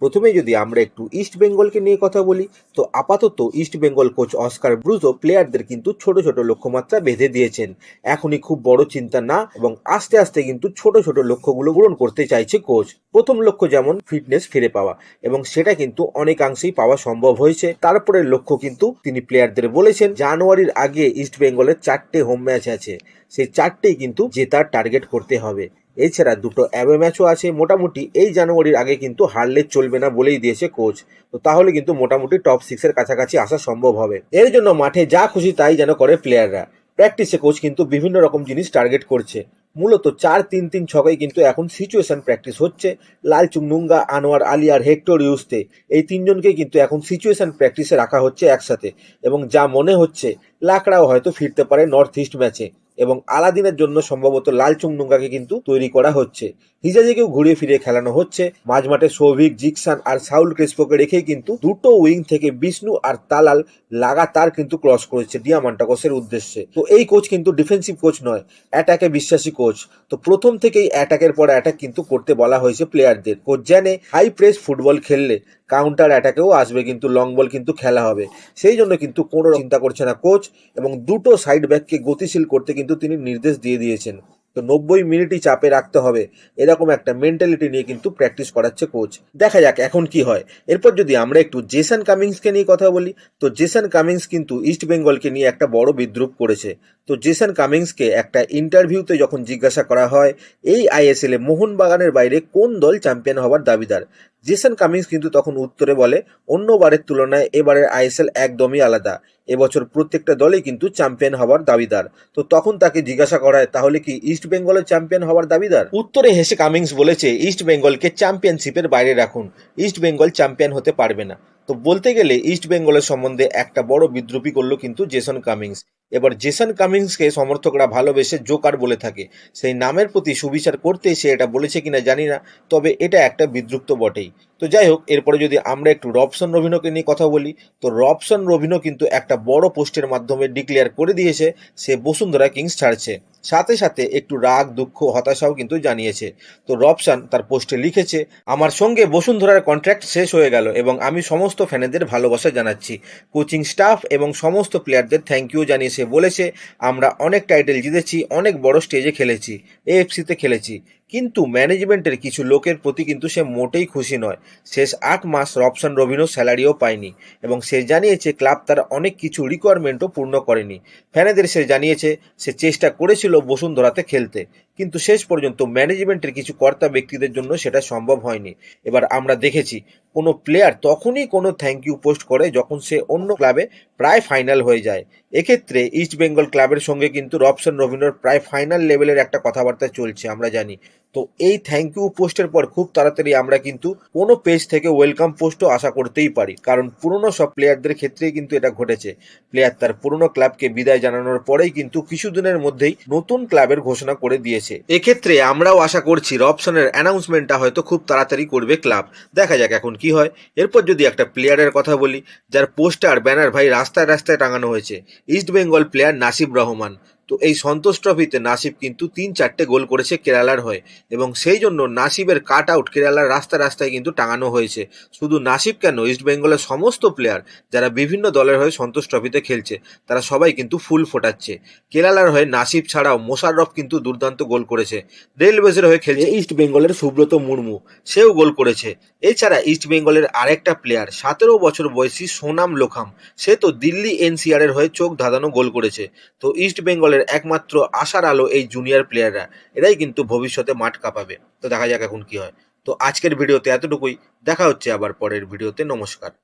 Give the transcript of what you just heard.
প্রথমে যদি আমরা একটু ইস্ট বেঙ্গলকে নিয়ে কথা বলি, তো আপাতত East Bengal coach Oscar Bruzon প্লেয়ারদের কিন্তু ছোট ছোট লক্ষ্যমাত্রা বেঁধে দিয়েছেন। এখনই খুব বড় চিন্তা না, এবং আস্তে আস্তে কিন্তু ছোট ছোট লক্ষ্যগুলো পূরণ করতে চাইছে কোচ প্রথম লক্ষ্য যেমন ফিটনেস ফিরে পাওয়া, এবং সেটা কিন্তু অনেকাংশেই পাওয়া সম্ভব হয়েছে। তারপরে লক্ষ্য কিন্তু তিনি প্লেয়ারদের বলেছেন, জানুয়ারির আগে ইস্ট বেঙ্গলের চারটে হোম ম্যাচ আছে। সেই চারটেই কিন্তু জেতার টার্গেট করতে হবে। এছাড়া দুটো অ্যাওয়ে ম্যাচও আছে, মোটামুটি এই জানুয়ারির আগে কিন্তু হারলে চলবে না বলেই দিয়েছে কোচ তো তাহলে কিন্তু মোটামুটি টপ সিক্সের কাছাকাছি আসা সম্ভব হবে। এর জন্য মাঠে যা খুশি তাই যেন করে প্লেয়াররা প্র্যাকটিসে কোচ কিন্তু বিভিন্ন রকম জিনিস টার্গেট করছে। মূলত চার, তিন তিন, ছকাই কিন্তু এখন সিচুয়েশন প্র্যাকটিস হচ্ছে। লাল চুংনুঙ্গা আনোয়ার আলী আর হেক্টর ইউসতে। এই তিনজনকে কিন্তু এখন সিচুয়েশন প্র্যাকটিসে রাখা হচ্ছে একসাথে। এবং যা মনে হচ্ছে, লাকড়াও হয়তো ফিরতে পারে নর্থ ইস্ট ম্যাচে এবং আলাদিনের জন্য সম্ভবত লাল চুংনুঙ্গাকে কিন্তু তৈরি করা হচ্ছে। হিজাজিকেও ঘুরিয়ে ফিরিয়ে খেলানো হচ্ছে। মাঝমাঠে সৌভিক জিকসান আর সাউল ক্রিস্পোকে রেখেই কিন্তু দুটো উইং থেকে বিষ্ণু আর তালাল লাগাতার কিন্তু ক্রস করেছে ডিয়ামান্টাকসের উদ্দেশ্যে। তো এই কোচ কিন্তু ডিফেন্সিভ কোচ নয়, অ্যাটাকে বিশ্বাসী কোচ। তো প্রথম থেকেই অ্যাটাকের পর অ্যাটাক কিন্তু করতে বলা হয়েছে প্লেয়ারদের। কোচ জানে হাই প্রেস ফুটবল খেললে কাউন্টার অ্যাটাকেও আসবে কিন্তু লং বল কিন্তু খেলা হবে। সেই জন্য কিন্তু কোনো চিন্তা করছে না কোচ এবং দুটো সাইড ব্যাককে গতিশীল করতে কিন্তু তিনি নির্দেশ দিয়ে দিয়েছেন। তো নব্বই মিনিটই চাপে রাখতে হবে। এরকম একটা মেন্টালিটি নিয়ে কিন্তু প্র্যাকটিস করাচ্ছে কোচ দেখা যাক এখন কি হয়। এরপর যদি আমরা একটু জেসন কামিংসকে নিয়ে কথা বলি, তো জেসন কামিংস কিন্তু ইস্ট বেঙ্গলকে নিয়ে একটা বড় বিদ্রুপ করেছে। তো জেসন কামিংসকে একটা ইন্টারভিউতে যখন জিজ্ঞাসা করা হয়, এই আইএসএল মোহনবাগানের বাইরে কোন দল চ্যাম্পিয়ন হওয়ার দাবিদার? জেসন কামিংস কিন্তু তখন উত্তরে বলে অন্যবারের তুলনায় এবারের আইএসএল একদমই আলাদা। এবছর প্রত্যেকটা দলই কিন্তু চ্যাম্পিয়ন হওয়ার দাবিদার। তো তখন তাকে জিজ্ঞাসা করায়, তাহলে কি ইস্ট বেঙ্গলের চ্যাম্পিয়ন হওয়ার দাবিদার? উত্তরে হেসে কামিংস বলেছে, ইস্ট বেঙ্গলকে চ্যাম্পিয়নশিপের বাইরে রাখুন। ইস্ট বেঙ্গল চ্যাম্পিয়ন হতে পারবে না। তো বলতে গেলে, ইস্ট বেঙ্গলের সম্বন্ধে একটা বড় বিদ্রুপী করল কিন্তু জেসন কামিংস। এবার জেসন কামিংসকে সমর্থকরা ভালোবেসে জোকার বলে থাকে। সেই নামের প্রতি সুবিচার করতে সে এটা বলেছে কিনা জানি না, তবে এটা একটা বিদ্রুপ্ত বটেই। তো যাই হোক, এরপরে যদি আমরা একটু রবসন রবিনোকে নিয়ে কথা বলি, তো রবসন রবিনো কিন্তু একটা বড় পোস্টের মাধ্যমে ডিক্লেয়ার করে দিয়েছে, সে বসুন্ধরা কিংস ছাড়ছে। সাথে সাথে একটু রাগ, দুঃখ, হতাশাও কিন্তু জানিয়েছে। তো রবসান তার পোস্টে লিখেছে, আমার সঙ্গে বসুন্ধরার কন্ট্রাক্ট শেষ হয়ে গেল এবং আমি সমস্ত ফ্যানেদের ভালোবাসা জানাচ্ছি। কোচিং স্টাফ এবং সমস্ত প্লেয়ারদের থ্যাংক ইউ জানিয়ে সে বলেছে আমরা অনেক টাইটেল জিতেছি অনেক বড় স্টেজে খেলেছি এএফসিতে খেলেছি। কিন্তু ম্যানেজমেন্টের কিছু লোকের প্রতি কিন্তু সে মোটেই খুশি নয়। শেষ আট মাস রবসান রবিনো স্যালারিও পায়নি এবং সে জানিয়েছে ক্লাব তার অনেক কিছু রিকোয়ারমেন্টও পূর্ণ করেনি। ফ্যানেদের সে জানিয়েছে, সে চেষ্টা করেছিল বসুন্ধরাতে খেলতে, কিন্তু শেষ পর্যন্ত ম্যানেজমেন্টের কিছু কর্তা ব্যক্তিদের জন্য সেটা সম্ভব হয়নি। এবার আমরা দেখেছি, কোনো প্লেয়ার তখনই কোনো থ্যাংক ইউ পোস্ট করে যখন সে অন্য ক্লাবে প্রায় ফাইনাল হয়ে যায়। এক্ষেত্রে ইস্ট বেঙ্গল ক্লাবের সঙ্গে কিন্তু রবসন রবিনোর প্রায় ফাইনাল লেভেলের একটা কথাবার্তা চলছে, আমরা জানি। তো এই থ্যাংক ইউ পোস্টের পর খুব তাড়াতাড়ি আমরা কিন্তু কোনো পেজ থেকে ওয়েলকাম পোস্টও আশা করতেই পারি। কারণ পুরনো সব প্লেয়ারদের ক্ষেত্রেই কিন্তু এটা ঘটেছে। প্লেয়ার তার পুরনো ক্লাবকে বিদায় জানানোর পরেই কিন্তু কিছুদিনের মধ্যেই নতুন ক্লাবের ঘোষণা করে দিয়েছে। এক্ষেত্রে আমরাও আশা করছি রবসনের অ্যানাউন্সমেন্টটা হয়তো খুব তাড়াতাড়ি করবে ক্লাব দেখা যাক এখন কি হয়। এরপর যদি একটা প্লেয়ারের কথা বলি, যার পোস্টার ব্যানার ভাই রাস্তায় রাস্তায় টাঙানো হয়েছে ইস্ট বেঙ্গল প্লেয়ার নাসিব রহমান। তো এই সন্তোষ ট্রফিতে নাসিব কিন্তু তিন চারটে গোল করেছে কেরালার হয়ে এবং সেই জন্য নাসিবের কাট আউট কেরালার রাস্তা রাস্তায় কিন্তু টাঙানো হয়েছে। শুধু নাসিব কেন? ইস্ট বেঙ্গলের সমস্ত প্লেয়ার যারা বিভিন্ন দলের হয়ে সন্তোষ ট্রফিতে খেলছে, তারা সবাই কিন্তু ফুল ফোটাচ্ছে। কেরালার হয়ে নাসিব ছাড়াও মোশাররফ কিন্তু দুর্দান্ত গোল করেছে। রেলওয়েজের হয়ে খেলছে ইস্ট বেঙ্গলের সুব্রত মুর্মু, সেও গোল করেছে। এছাড়া ইস্ট বেঙ্গলের আরেকটা প্লেয়ার, সতেরো বছর বয়সী সোনাম লোখাম, সে তো দিল্লি এনসিআর এর হয়ে চোখ ধাঁধানো গোল করেছে। তো ইস্ট বেঙ্গলের একমাত্র আশার আলো এই জুনিয়র প্লেয়াররা এরাই কিন্তু ভবিষ্যতে মাঠ কাঁপাবে। তো দেখা যাক এখন কি হয়। তো আজকের ভিডিওতে এতটুকুই। দেখা হচ্ছে আবার পরের ভিডিওতে। নমস্কার।